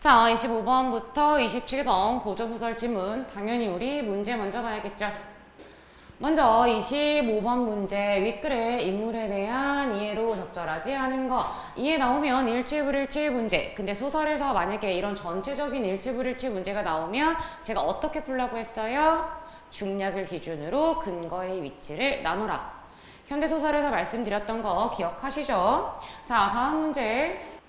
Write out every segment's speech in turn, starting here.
자, 25번부터 27번 고전소설 지문. 당연히 우리 문제 먼저 봐야겠죠. 먼저 25번 문제 윗글의 인물에 대한 이해로 적절하지 않은 거 이해 나오면 일치불일치 문제 근데 소설에서 만약에 이런 전체적인 일치불일치 문제가 나오면 제가 어떻게 풀라고 했어요? 중략을 기준으로 근거의 위치를 나눠라 현대소설에서 말씀드렸던 거 기억하시죠? 자 다음 문제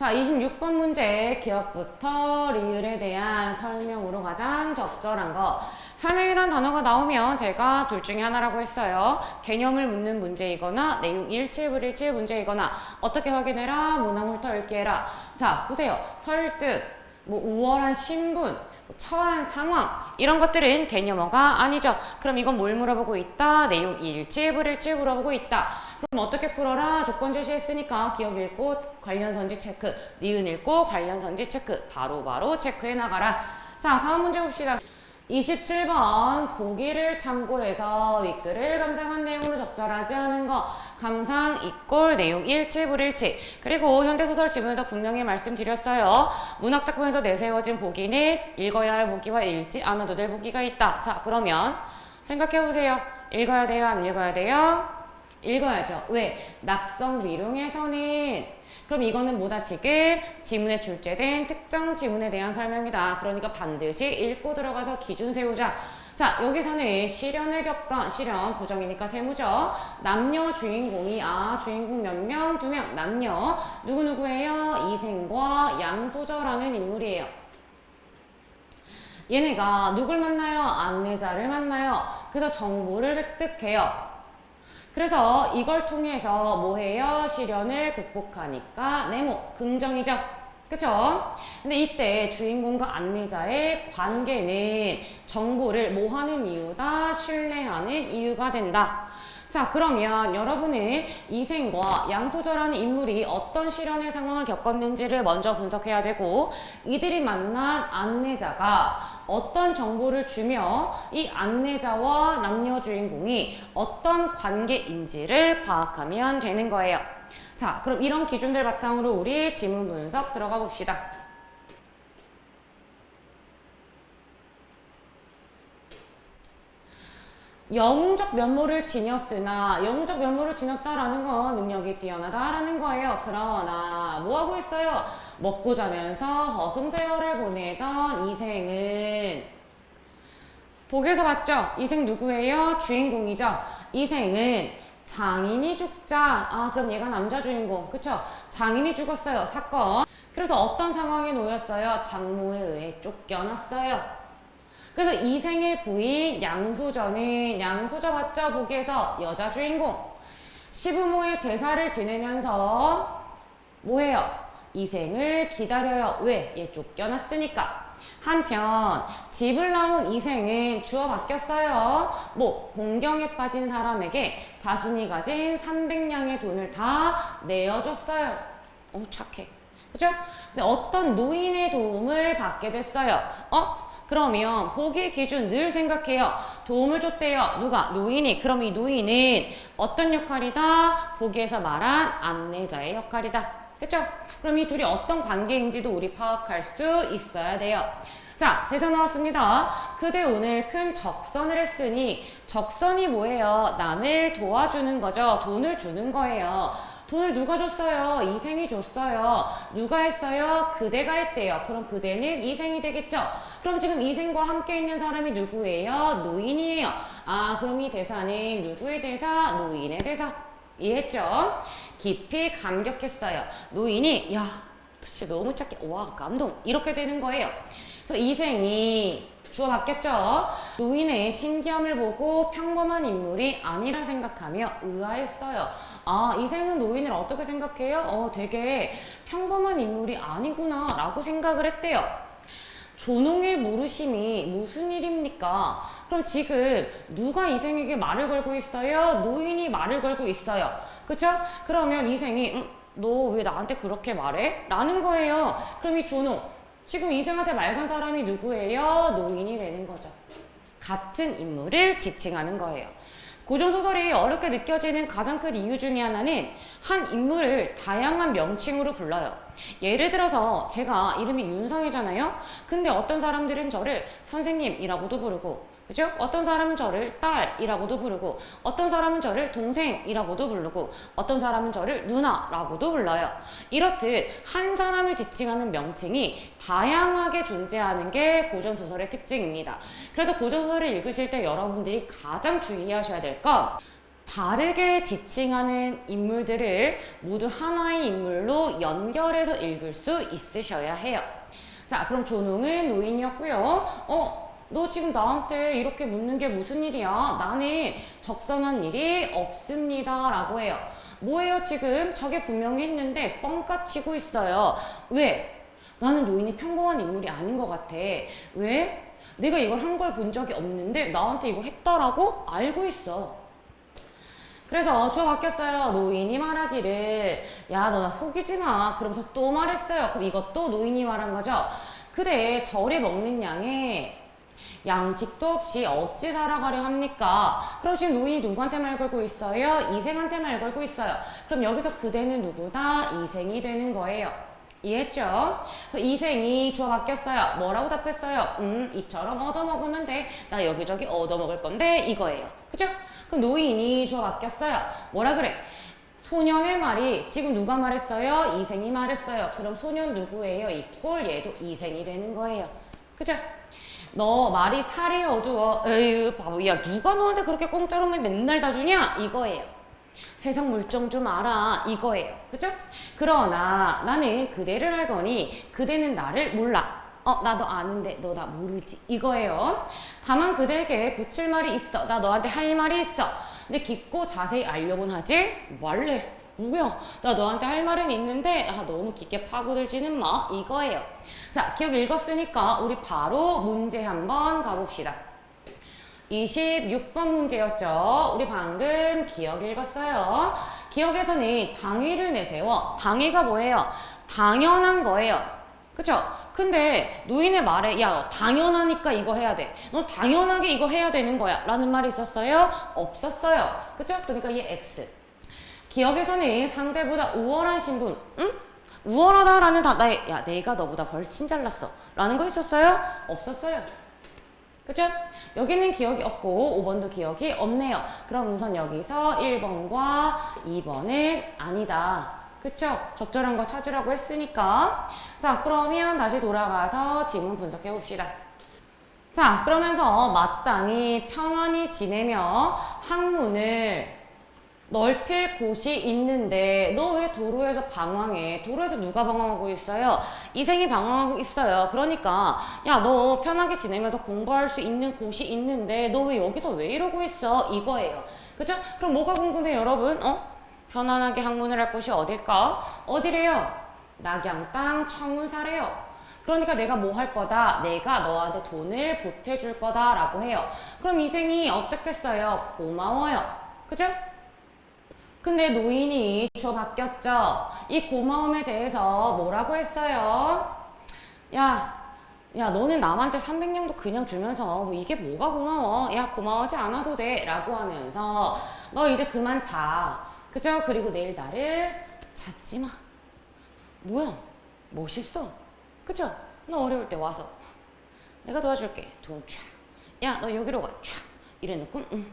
자, 26번 문제 기업부터 리을에 대한 설명으로 가장 적절한 거. 설명이란 단어가 나오면 제가 둘 중에 하나라고 했어요. 개념을 묻는 문제이거나 내용 일치불일치 문제이거나 어떻게 확인해라? 문화물터 읽기해라. 자, 보세요. 설득, 뭐 우월한 신분, 뭐 처한 상황 이런 것들은 개념어가 아니죠. 그럼 이건 뭘 물어보고 있다? 내용 일치불일치 물어보고 있다. 그럼 어떻게 풀어라? 조건 제시했으니까 기억 읽고 관련 선지 체크, 니은 읽고 관련 선지 체크 바로바로 체크해 나가라. 자, 다음 문제 봅시다. 27번 보기를 참고해서 윗글을 감상한 내용으로 적절하지 않은 거 감상 이꼴 내용 일치 불일치 그리고 현대소설 지문에서 분명히 말씀드렸어요. 문학작품에서 내세워진 보기는 읽어야 할 보기와 읽지 않아도 될 보기가 있다. 자 그러면 생각해보세요. 읽어야 돼요? 안 읽어야 돼요? 읽어야죠. 왜? 낙성 비룡에서는 그럼 이거는 뭐다 지금 지문에 출제된 특정 지문에 대한 설명이다. 그러니까 반드시 읽고 들어가서 기준 세우자. 자 여기서는 실현을 겪던 실현 부정이니까 세무죠. 남녀 주인공이 아 주인공 몇 명? 두 명 남녀 누구누구예요? 이생과 양소저라는 인물이에요. 얘네가 누굴 만나요? 안내자를 만나요. 그래서 정보를 획득해요. 그래서 이걸 통해서 뭐해요? 시련을 극복하니까 네모 긍정이죠. 그쵸? 근데 이때 주인공과 안내자의 관계는 정보를 뭐 하는 이유다? 신뢰하는 이유가 된다. 자, 그러면 여러분은 이생과 양소저라는 인물이 어떤 시련의 상황을 겪었는지를 먼저 분석해야 되고, 이들이 만난 안내자가 어떤 정보를 주며 이 안내자와 남녀 주인공이 어떤 관계인지를 파악하면 되는 거예요. 자, 그럼 이런 기준들 바탕으로 우리 지문 분석 들어가 봅시다. 영웅적 면모를 지녔으나 영웅적 면모를 지녔다라는 건 능력이 뛰어나다라는 거예요. 그러나 뭐 하고 있어요? 먹고 자면서 허송세월을 보내던 이생은 보기에서 봤죠? 이생 누구예요? 주인공이죠. 이생은 장인이 죽자. 아 그럼 얘가 남자 주인공. 그쵸? 장인이 죽었어요. 사건. 그래서 어떤 상황에 놓였어요? 장모에 의해 쫓겨났어요. 그래서 이 생의 부인 양소저는 양소저 봤죠? 보기에서 여자 주인공. 시부모의 제사를 지내면서 뭐해요? 이생을 기다려요. 왜? 얘 쫓겨났으니까. 한편 집을 나온 이생은 주어 바뀌었어요. 뭐 공경에 빠진 사람에게 자신이 가진 300냥의 돈을 다 내어줬어요. 어 착해. 그죠? 근데 어떤 노인의 도움을 받게 됐어요. 어? 그러면 보기 기준 늘 생각해요. 도움을 줬대요. 누가? 노인이. 그럼 이 노인은 어떤 역할이다? 보기에서 말한 안내자의 역할이다. 그쵸? 그럼 이 둘이 어떤 관계인지도 우리 파악할 수 있어야 돼요. 자, 대사 나왔습니다. 그대 오늘 큰 적선을 했으니 적선이 뭐예요? 남을 도와주는 거죠. 돈을 주는 거예요. 돈을 누가 줬어요? 이생이 줬어요. 누가 했어요? 그대가 했대요. 그럼 그대는 이생이 되겠죠? 그럼 지금 이생과 함께 있는 사람이 누구예요? 노인이에요. 아, 그럼 이 대사는 누구의 대사? 노인의 대사. 이해했죠? 깊이 감격했어요. 노인이, 야, 진짜 너무 착해. 와, 감동. 이렇게 되는 거예요. 그래서 이생이 주어 받겠죠. 노인의 신기함을 보고 평범한 인물이 아니라 생각하며 의아했어요. 아, 이생은 노인을 어떻게 생각해요? 어, 되게 평범한 인물이 아니구나 라고 생각을 했대요. 조농의 물으심이 무슨 일입니까? 그럼 지금 누가 이생에게 말을 걸고 있어요? 노인이 말을 걸고 있어요. 그쵸? 그러면 이생이 음, 너 왜 나한테 그렇게 말해? 라는 거예요. 그럼 이 조농 지금 이생한테 말 건 사람이 누구예요? 노인이 되는 거죠. 같은 인물을 지칭하는 거예요. 고전 소설이 어렵게 느껴지는 가장 큰 이유 중에 하나는 한 인물을 다양한 명칭으로 불러요. 예를 들어서 제가 이름이 윤성이잖아요. 근데 어떤 사람들은 저를 선생님이라고도 부르고 그죠? 어떤 사람은 저를 딸이라고도 부르고 어떤 사람은 저를 동생이라고도 부르고 어떤 사람은 저를 누나라고도 불러요. 이렇듯 한 사람을 지칭하는 명칭이 다양하게 존재하는 게 고전소설의 특징입니다. 그래서 고전소설을 읽으실 때 여러분들이 가장 주의하셔야 될 건 다르게 지칭하는 인물들을 모두 하나의 인물로 연결해서 읽을 수 있으셔야 해요. 자, 그럼 조농은 노인이었고요. 어, 너 지금 나한테 이렇게 묻는 게 무슨 일이야? 나는 적선한 일이 없습니다. 라고 해요. 뭐예요, 지금? 저게 분명히 했는데 뻥까 치고 있어요. 왜? 나는 노인이 평범한 인물이 아닌 것 같아. 왜? 내가 이걸 한 걸 본 적이 없는데 나한테 이걸 했다라고 알고 있어. 그래서 주어 바뀌었어요. 노인이 말하기를 야 너 나 속이지 마. 그러면서 또 말했어요. 그럼 이것도 노인이 말한 거죠. 그래 저리 먹는 양에 양식도 없이 어찌 살아가려 합니까? 그럼 지금 노인이 누구한테 말 걸고 있어요? 이생한테 말 걸고 있어요. 그럼 여기서 그대는 누구다? 이생이 되는 거예요. 이해했죠? 그래서 이생이 주어 바뀌었어요. 뭐라고 답했어요? 음, 이처럼 얻어먹으면 돼. 나 여기저기 얻어먹을 건데 이거예요. 그죠? 그럼 노인이 주어 바뀌었어요. 뭐라 그래? 소년의 말이 지금 누가 말했어요? 이생이 말했어요. 그럼 소년 누구예요? 이꼴 얘도 이생이 되는 거예요. 그죠? 너 말이 살이 어두워. 에휴 바보. 야 누가 너한테 그렇게 공짜로 맨날 다 주냐? 이거예요. 세상 물정 좀 알아 이거예요 그죠? 그러나 나는 그대를 알거니 그대는 나를 몰라 어 나도 아는데 너 나 모르지 이거예요 다만 그대에게 붙일 말이 있어 나 너한테 할 말이 있어 근데 깊고 자세히 알려곤 하지 말래 뭐야 나 너한테 할 말은 있는데 아 너무 깊게 파고들지는 마 이거예요 자 기억 읽었으니까 우리 바로 문제 한번 가봅시다 26번 문제였죠. 우리 방금 기억 읽었어요. 기억에서는 당위를 내세워. 당위가 뭐예요? 당연한 거예요. 그쵸? 근데 노인의 말에 야, 너 당연하니까 이거 해야 돼. 너 당연하게 이거 해야 되는 거야. 라는 말이 있었어요? 없었어요. 그쵸? 그러니까 얘 X. 기억에서는 상대보다 우월한 신분, 응? 우월하다라는 다, 나의, 야, 내가 너보다 훨씬 잘났어. 라는 거 있었어요? 없었어요. 그죠? 여기는 기억이 없고 5번도 기억이 없네요. 그럼 우선 여기서 1번과 2번은 아니다. 그쵸? 적절한 거 찾으라고 했으니까. 자, 그러면 다시 돌아가서 지문 분석해 봅시다. 자, 그러면서 마땅히 평안히 지내며 학문을 넓힐 곳이 있는데 너 왜 도로에서 방황해? 도로에서 누가 방황하고 있어요? 이생이 방황하고 있어요. 그러니까 야 너 편하게 지내면서 공부할 수 있는 곳이 있는데 너 왜 여기서 왜 이러고 있어? 이거예요. 그죠? 그럼 뭐가 궁금해 여러분? 어? 편안하게 학문을 할 곳이 어딜까? 어디래요? 낙양 땅 청운사래요. 그러니까 내가 뭐 할 거다? 내가 너한테 돈을 보태줄 거다라고 해요. 그럼 이생이 어떻겠어요? 고마워요. 그죠? 근데 노인이 주어 바뀌었죠? 이 고마움에 대해서 뭐라고 했어요? 야, 야, 너는 남한테 300년도 그냥 주면서 뭐 이게 뭐가 고마워? 야, 고마워하지 않아도 돼. 라고 하면서 너 이제 그만 자. 그죠? 그리고 내일 나를 찾지 마. 뭐야? 멋있어. 그죠? 너 어려울 때 와서 내가 도와줄게. 돈 촥. 야, 너 여기로 와. 촥. 이래놓고, 응.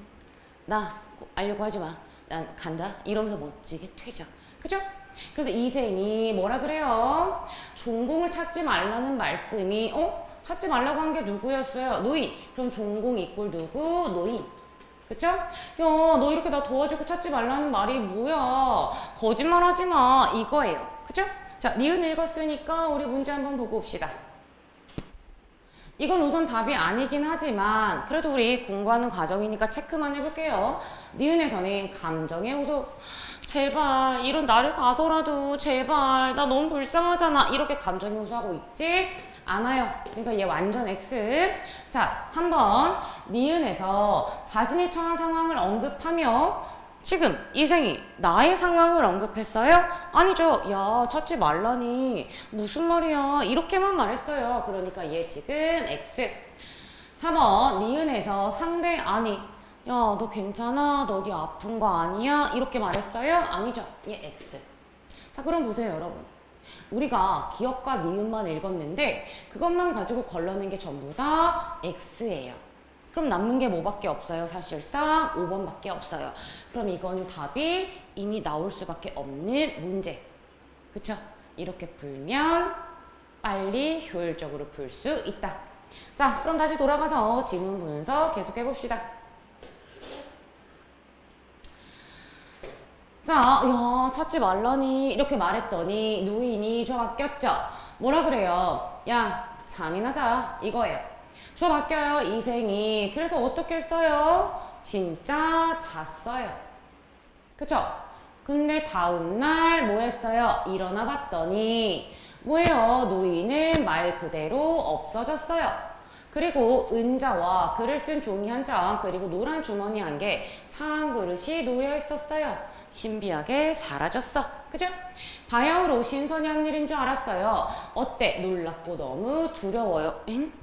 나 알려고 하지 마. 난 간다. 이러면서 멋지게 퇴장. 그죠? 그래서 이생이 뭐라 그래요? 전공을 찾지 말라는 말씀이, 어? 찾지 말라고 한 게 누구였어요? 노인. 그럼 전공 이꼴 누구? 노인. 그쵸? 야, 너 이렇게 나 도와주고 찾지 말라는 말이 뭐야? 거짓말 하지 마. 이거예요. 그쵸? 자, 니은 읽었으니까 우리 문제 한번 보고 옵시다. 이건 우선 답이 아니긴 하지만 그래도 우리 공부하는 과정이니까 체크만 해볼게요. 니은에서는 감정의 호소 제발 이런 나를 봐서라도 제발 나 너무 불쌍하잖아 이렇게 감정의 호소하고 있지 않아요. 그러니까 얘 완전 X. 자 3번 니은에서 자신이 처한 상황을 언급하며 지금 이생이 나의 상황을 언급했어요? 아니죠. 야, 찾지 말라니. 무슨 말이야. 이렇게만 말했어요. 그러니까 얘 지금 X. 4번, 니은에서 상대, 아니. 야, 너 괜찮아? 너 어디 아픈 거 아니야? 이렇게 말했어요? 아니죠. 얘 X. 자, 그럼 보세요, 여러분. 우리가 기억과 니은만 읽었는데 그것만 가지고 걸러낸 게 전부 다 X예요. 그럼 남는 게 뭐밖에 없어요? 사실상 5번밖에 없어요. 그럼 이건 답이 이미 나올 수밖에 없는 문제. 그쵸? 이렇게 풀면 빨리 효율적으로 풀 수 있다. 자, 그럼 다시 돌아가서 지문 분석 계속 해 봅시다. 자, 야, 찾지 말라니 이렇게 말했더니 누인이 저 바뀌었죠. 뭐라 그래요? 야, 잠이나자 이거예요. 저 바뀌어요 이생이. 그래서 어떻게 했어요? 진짜 잤어요. 그쵸? 근데 다음날 뭐 했어요? 일어나 봤더니 뭐예요? 노인은 말 그대로 없어졌어요. 그리고 은자와 글을 쓴 종이 한 장, 그리고 노란 주머니 한 개, 차 한 그릇이 놓여 있었어요. 신비하게 사라졌어. 그죠? 바야흐로 신선이 한 일인 줄 알았어요. 어때? 놀랍고 너무 두려워요. 엥?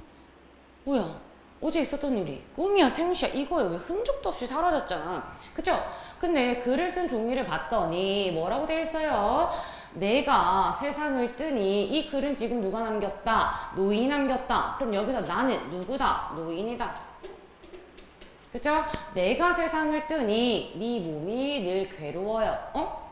뭐야? 어제 있었던 일이 꿈이야 생시야 이거에 왜 흔적도 없이 사라졌잖아 그쵸? 근데 글을 쓴 종이를 봤더니 뭐라고 되어 있어요? 내가 세상을 뜨니 이 글은 지금 누가 남겼다? 노인이 남겼다 그럼 여기서 나는 누구다? 노인이다 그쵸? 내가 세상을 뜨니 네 몸이 늘 괴로워요 어?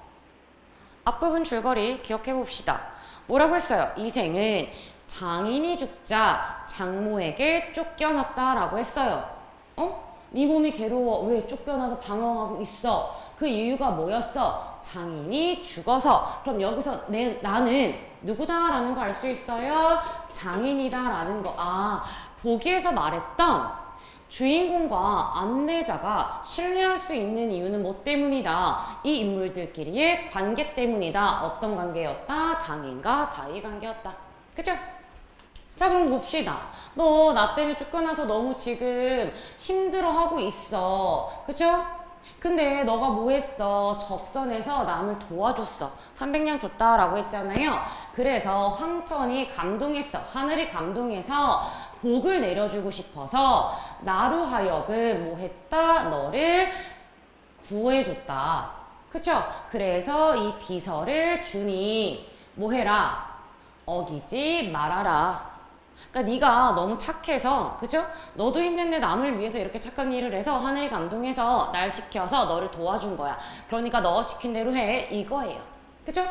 앞부분 줄거리 기억해 봅시다 뭐라고 했어요? 이 생은 장인이 죽자 장모에게 쫓겨났다라고 했어요. 어? 네 몸이 괴로워. 왜 쫓겨나서 방황하고 있어? 그 이유가 뭐였어? 장인이 죽어서. 그럼 여기서 내, 나는 누구다라는 거 알 수 있어요? 장인이다라는 거. 아, 보기에서 말했던 주인공과 안내자가 신뢰할 수 있는 이유는 뭐 때문이다? 이 인물들끼리의 관계 때문이다. 어떤 관계였다? 장인과 사이 관계였다. 그죠? 자 그럼 봅시다. 너 나 때문에 쫓겨나서 너무 지금 힘들어하고 있어. 그죠? 근데 너가 뭐 했어? 적선에서 남을 도와줬어. 300냥 줬다라고 했잖아요. 그래서 황천이 감동했어. 하늘이 감동해서 복을 내려주고 싶어서 나로 하여금 뭐 했다? 너를 구해줬다. 그쵸? 그래서 이 비서를 주니 뭐 해라? 어기지 말아라. 그러니까 네가 너무 착해서 그죠? 너도 힘든데 남을 위해서 이렇게 착한 일을 해서 하늘이 감동해서 날 시켜서 너를 도와준 거야. 그러니까 너 시킨 대로 해 이거예요. 그죠?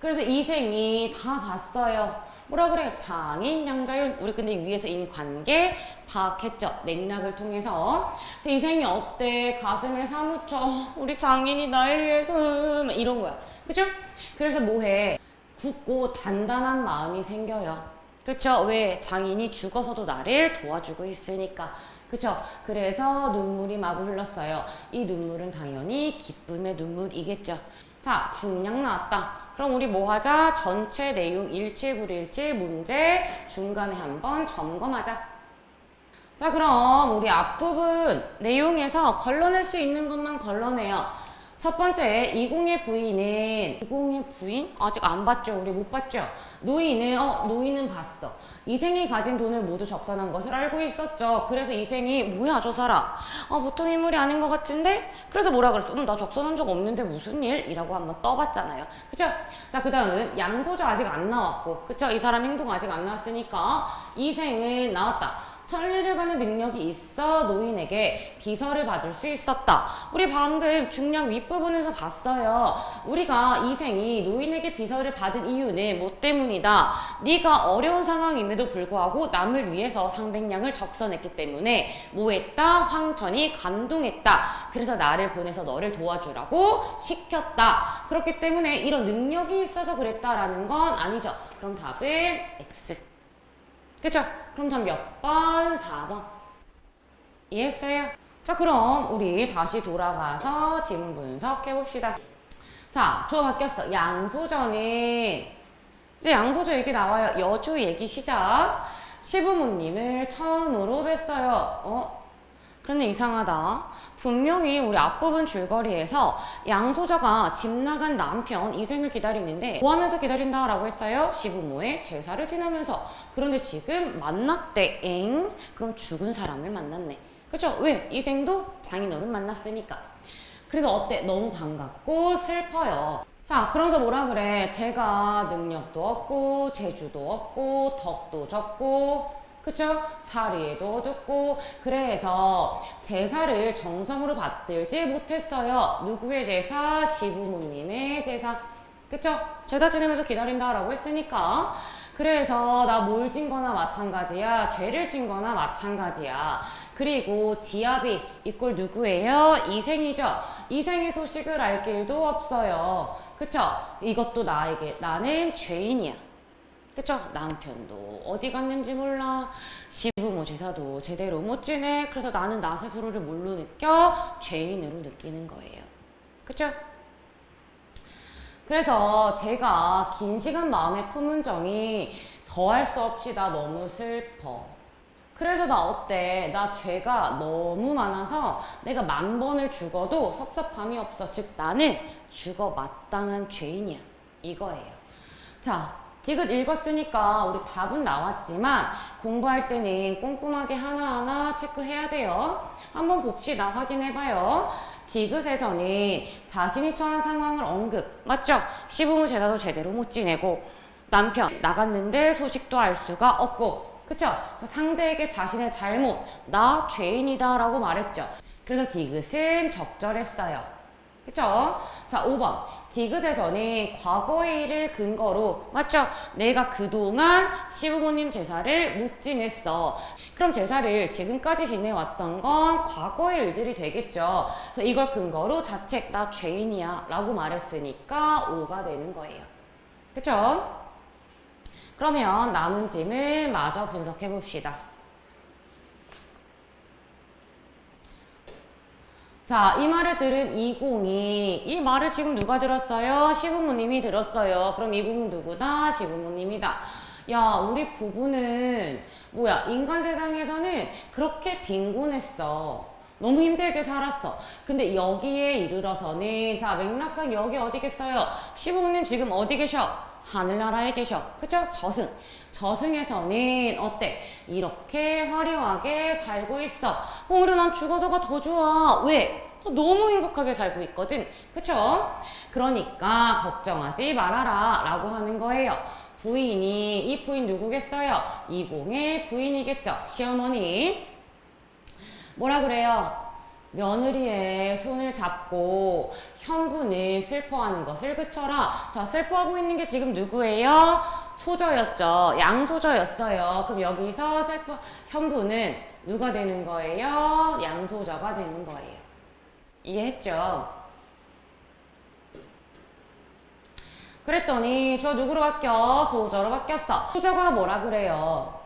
그래서 이생이 다 봤어요. 뭐라 그래? 장인, 양자윤. 우리 근데 위에서 이미 관계 파악했죠. 맥락을 통해서. 이생이 어때? 가슴을 사무쳐. 우리 장인이 날 위해서 이런 거야. 그죠? 그래서 뭐 해? 굳고 단단한 마음이 생겨요. 그쵸? 왜? 장인이 죽어서도 나를 도와주고 있으니까. 그쵸? 그래서 눈물이 마구 흘렀어요. 이 눈물은 당연히 기쁨의 눈물이겠죠. 자, 중량 나왔다. 그럼 우리 뭐 하자? 전체 내용 179117 문제 중간에 한번 점검하자. 자, 그럼 우리 앞부분 내용에서 걸러낼 수 있는 것만 걸러내요. 첫 번째, 이공의 부인은 이공의 부인? 아직 안 봤죠? 우리 못 봤죠? 노인은 어 노인은 봤어. 이생이 가진 돈을 모두 적선한 것을 알고 있었죠. 그래서 이생이 뭐야 저 사람? 아 보통 인물이 아닌 것 같은데? 그래서 뭐라 그랬어? 음, 나 적선한 적 없는데 무슨 일? 이라고 한번 떠봤잖아요. 그쵸? 자, 그 다음 양소저 아직 안 나왔고 그쵸? 이 사람 행동 아직 안 나왔으니까 이생은 나왔다. 천리를 가는 능력이 있어 노인에게 비서를 받을 수 있었다. 우리 방금 중량 윗부분에서 봤어요. 우리가 이생이 노인에게 비서를 받은 이유는 뭐 때문이다. 네가 어려운 상황임에도 불구하고 남을 위해서 상백량을 적선했기 때문에 뭐 했다? 황천이 감동했다. 그래서 나를 보내서 너를 도와주라고 시켰다. 그렇기 때문에 이런 능력이 있어서 그랬다라는 건 아니죠. 그럼 답은 X. 그쵸? 그럼 답 몇 번? 4번. 이해했어요? 자, 그럼 우리 다시 돌아가서 지문 분석해 봅시다. 자, 주어 바뀌었어. 양소저는 이제 양소저 얘기 나와요. 여주 얘기 시작. 시부모님을 처음으로 뵀어요. 어? 그런데 이상하다. 분명히 우리 앞부분 줄거리에서 양소저가 집 나간 남편 이생을 기다리는데 뭐 하면서 기다린다 라고 했어요? 시부모의 제사를 지내면서. 그런데 지금 만났대. 엥? 그럼 죽은 사람을 만났네. 그쵸? 왜? 이생도 장인어른 만났으니까. 그래서 어때? 너무 반갑고 슬퍼요. 자, 그러면서 뭐라 그래? 제가 능력도 없고, 재주도 없고, 덕도 적고, 그쵸? 사리에도 어둡고, 그래서 제사를 정성으로 받들지 못했어요. 누구의 제사? 시부모님의 제사. 그쵸? 제사 지내면서 기다린다라고 했으니까. 그래서 나 뭘 진 거나 마찬가지야. 죄를 진 거나 마찬가지야. 그리고 지압이 이꼴 누구예요? 이생이죠. 이생의 소식을 알 길도 없어요. 그쵸? 이것도 나에게 나는 죄인이야. 그쵸? 남편도 어디 갔는지 몰라. 시부모 제사도 제대로 못 지내. 그래서 나는 나 스스로를 뭘로 느껴? 죄인으로 느끼는 거예요. 그쵸? 그래서 제가 긴 시간 마음에 품은 정이 더할 수 없이 나 너무 슬퍼. 그래서 나 어때? 나 죄가 너무 많아서 내가 만 번을 죽어도 섭섭함이 없어. 즉, 나는 죽어 마땅한 죄인이야. 이거예요. 자, 디귿 읽었으니까 우리 답은 나왔지만 공부할 때는 꼼꼼하게 하나하나 체크해야 돼요. 한번 봅시다. 확인해봐요. 디귿에서는 자신이 처한 상황을 언급. 맞죠? 시부모 제사도 제대로 못 지내고 남편 나갔는데 소식도 알 수가 없고 그쵸? 그래서 상대에게 자신의 잘못, 나 죄인이다 라고 말했죠. 그래서 디귿은 적절했어요. 그쵸? 자, 5번. 디귿에서는 과거의 일을 근거로, 맞죠? 내가 그동안 시부모님 제사를 못 지냈어. 그럼 제사를 지금까지 지내왔던 건 과거의 일들이 되겠죠. 그래서 이걸 근거로 자책, 나 죄인이야. 라고 말했으니까 5가 되는 거예요. 그쵸? 그러면 남은 짐을 마저 분석해 봅시다. 자, 이 말을 들은 이공이 이 말을 지금 누가 들었어요? 시부모님이 들었어요. 그럼 이공은 누구다? 시부모님이다. 야, 우리 부부는 뭐야? 인간 세상에서는 그렇게 빈곤했어. 너무 힘들게 살았어. 근데 여기에 이르러서는 자, 맥락상 여기 어디겠어요? 시부모님 지금 어디 계셔? 하늘나라에 계셔. 그쵸? 저승. 저승에서는 어때? 이렇게 화려하게 살고 있어. 오히려 난 죽어서가 더 좋아. 왜? 너무 행복하게 살고 있거든. 그쵸? 그러니까 걱정하지 말아라. 라고 하는 거예요. 부인이, 이 부인 누구겠어요? 이공의 부인이겠죠. 시어머니. 뭐라 그래요? 며느리의 손을 잡고 현분을 슬퍼하는 것을 그쳐라. 자, 슬퍼하고 있는 게 지금 누구예요? 소저였죠. 양소저였어요. 그럼 여기서 슬퍼, 현분은 누가 되는 거예요? 양소저가 되는 거예요. 이해했죠? 그랬더니 저 누구로 바뀌어? 소저로 바뀌었어. 소저가 뭐라 그래요?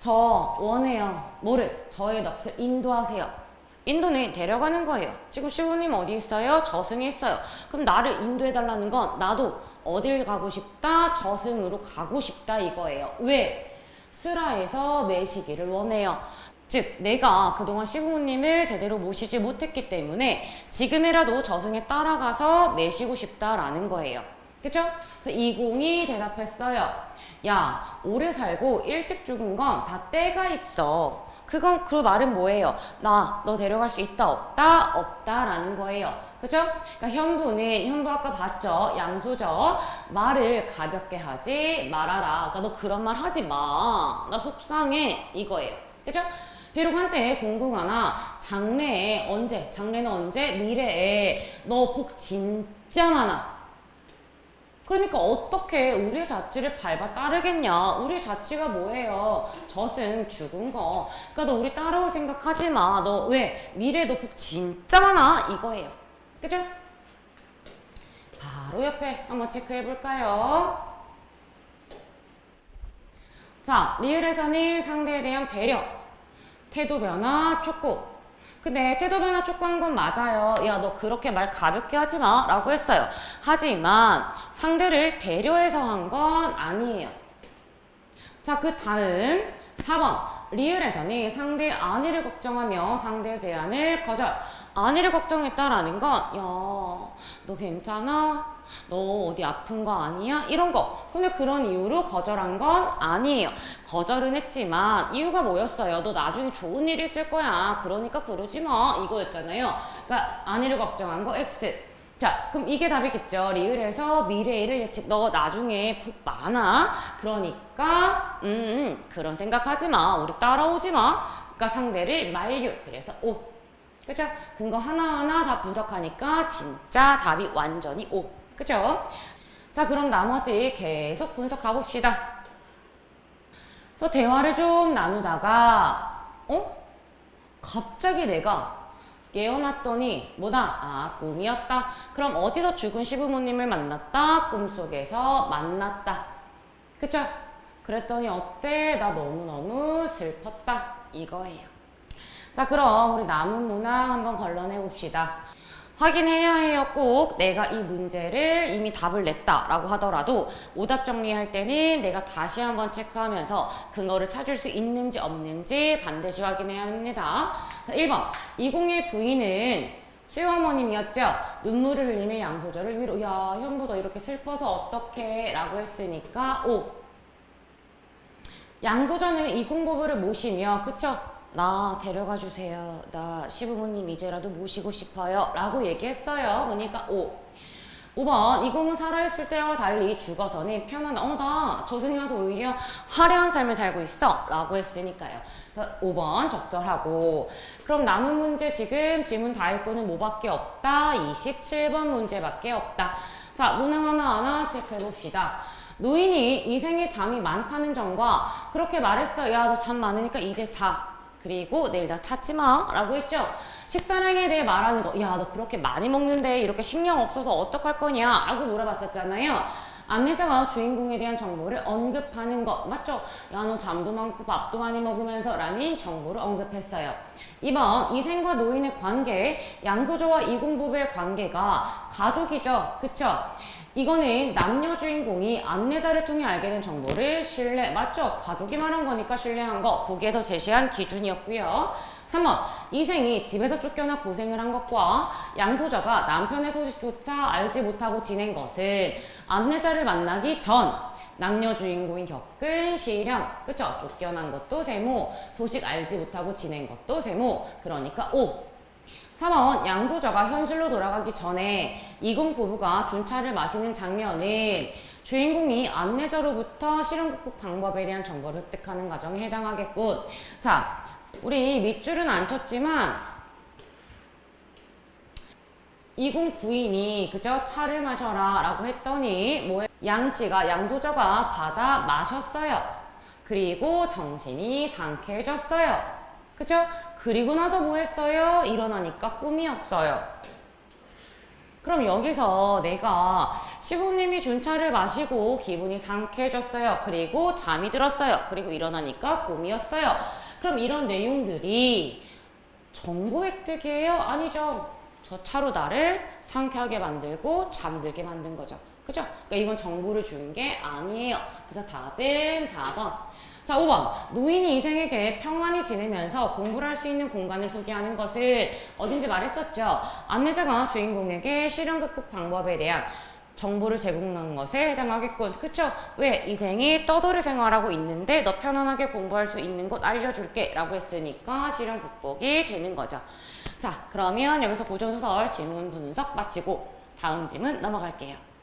저 원해요. 뭐를? 저의 넋을 인도하세요. 인도는 데려가는 거예요. 지금 시부님 어디 있어요? 저승에 있어요. 그럼 나를 인도해달라는 건 나도 어딜 가고 싶다? 저승으로 가고 싶다 이거예요. 왜? 스라에서 매시기를 원해요. 즉 내가 그동안 시부모님을 제대로 모시지 못했기 때문에 지금이라도 저승에 따라가서 매시고 싶다라는 거예요. 그쵸? 그래서 이공이 대답했어요. 야, 오래 살고 일찍 죽은 건 다 때가 있어. 그건 그 말은 뭐예요? 나 너 데려갈 수 있다 없다 없다라는 거예요. 그죠? 그러니까 현부는 현부 아까 봤죠? 양소죠. 말을 가볍게 하지 말아라. 그러니까 너 그런 말 하지 마. 나 속상해 이거예요. 그죠? 비록 한때 공궁하나 장래에 언제? 장래는 언제? 미래에 너 복 진짜 많아. 그러니까 어떻게 우리의 자치를 밟아 따르겠냐? 우리의 자치가 뭐예요? 젖은 죽은 거. 그러니까 너 우리 따라올 생각하지 마. 너 왜? 미래 너복 진짜 많아. 이거예요. 그죠? 바로 옆에 한번 체크해 볼까요? 자, 리을에서는 상대에 대한 배려, 태도 변화, 촉구. 근데 태도 변화 촉구한 건 맞아요. 야, 너 그렇게 말 가볍게 하지 마. 라고 했어요. 하지만 상대를 배려해서 한 건 아니에요. 자, 그 다음 4번. 리을에서는 상대의 안위를 걱정하며 상대의 제안을 거절. 안위를 걱정했다라는 건, 야, 너 괜찮아? 너 어디 아픈 거 아니야? 이런 거. 근데 그런 이유로 거절한 건 아니에요. 거절은 했지만 이유가 뭐였어요? 너 나중에 좋은 일 있을 거야. 그러니까 그러지 마. 이거였잖아요. 그러니까 아니를 걱정한 거 X. 자, 그럼 이게 답이겠죠. 리을에서 미래일을 예측. 너 나중에 복 많아. 그러니까 음, 음 그런 생각하지 마. 우리 따라오지 마. 그러니까 상대를 만류. 그래서 O. 그죠? 근거 하나하나 다 분석하니까 진짜 답이 완전히 O. 그죠? 자, 그럼 나머지 계속 분석 가 봅시다. 그래서 대화를 좀 나누다가, 어? 갑자기 내가 깨어났더니 뭐다? 아, 꿈이었다. 그럼 어디서 죽은 시부모님을 만났다? 꿈속에서 만났다. 그쵸? 그랬더니 어때? 나 너무너무 슬펐다. 이거예요. 자, 그럼 우리 남은 문항 한번 걸러내 봅시다. 확인해야 해요. 꼭 내가 이 문제를 이미 답을 냈다라고 하더라도 오답 정리할 때는 내가 다시 한번 체크하면서 근거를 찾을 수 있는지 없는지 반드시 확인해야 합니다. 자, 1번. 20의 부인은 시어머님이었죠. 눈물을 흘리며 양소절을 위로. 야, 너 이렇게 슬퍼서 어떡해? 라고 했으니까 오. 양소전은 이공 부부를 모시며 그쵸? 나 데려가 주세요. 나 시부모님 이제라도 모시고 싶어요. 라고 얘기했어요. 그러니까 오. 5번 이공은 살아있을 때와 달리 죽어서는 편한 어나 저승에 와서 오히려 화려한 삶을 살고 있어 라고 했으니까요 그래서 5번 적절하고 그럼 남은 문제 지금 지문 다 읽고는 뭐밖에 없다 27번 문제밖에 없다 자 문항 하나하나 체크해 봅시다 노인이 이 생에 잠이 많다는 점과 그렇게 말했어 야 너 잠 많으니까 이제 자 그리고 내일 나 찾지 마 라고 했죠? 식사량에 대해 말하는 거 야 너 그렇게 많이 먹는데 이렇게 식량 없어서 어떡할 거냐? 라고 물어봤었잖아요. 안내자가 주인공에 대한 정보를 언급하는 것 맞죠? 야 너 잠도 많고 밥도 많이 먹으면서 라는 정보를 언급했어요. 2번 이생과 노인의 관계 양소저와 이공부부의 관계가 가족이죠. 그쵸? 이거는 남녀 주인공이 안내자를 통해 알게 된 정보를 신뢰, 맞죠? 가족이 말한 거니까 신뢰한 거, 보기에서 제시한 기준이었고요. 3번, 이생이 집에서 쫓겨나 고생을 한 것과 양소자가 남편의 소식조차 알지 못하고 지낸 것은 안내자를 만나기 전 남녀 주인공이 겪은 시련, 그쵸? 쫓겨난 것도 세모, 소식 알지 못하고 지낸 것도 세모, 그러니까 O. 3번 양소자가 현실로 돌아가기 전에 이공 부부가 준차를 마시는 장면은 주인공이 안내자로부터 실현 극복 방법에 대한 정보를 획득하는 과정에 해당하겠군. 자, 우리 밑줄은 안 쳤지만 이공 부인이 그저 차를 마셔라 라고 했더니 뭐 양씨가 양소자가 받아 마셨어요. 그리고 정신이 상쾌해졌어요. 그죠? 그리고 나서 뭐 했어요? 일어나니까 꿈이었어요. 그럼 여기서 내가 시부님이 준 차를 마시고 기분이 상쾌해졌어요. 그리고 잠이 들었어요. 그리고 일어나니까 꿈이었어요. 그럼 이런 내용들이 정보 획득이에요? 아니죠. 저 차로 나를 상쾌하게 만들고 잠들게 만든 거죠. 그죠? 그러니까 이건 정보를 준게 아니에요. 그래서 답은 4번. 자, 5번. 노인이 이 생에게 평안히 지내면서 공부를 할 수 있는 공간을 소개하는 것을 어딘지 말했었죠. 안내자가 주인공에게 실현 극복 방법에 대한 정보를 제공하는 것에 해당하겠군. 그쵸? 왜? 이생이 떠돌이 생활하고 있는데 너 편안하게 공부할 수 있는 곳 알려줄게. 라고 했으니까 실현 극복이 되는 거죠. 자, 그러면 여기서 고전소설 지문 분석 마치고 다음 지문 넘어갈게요.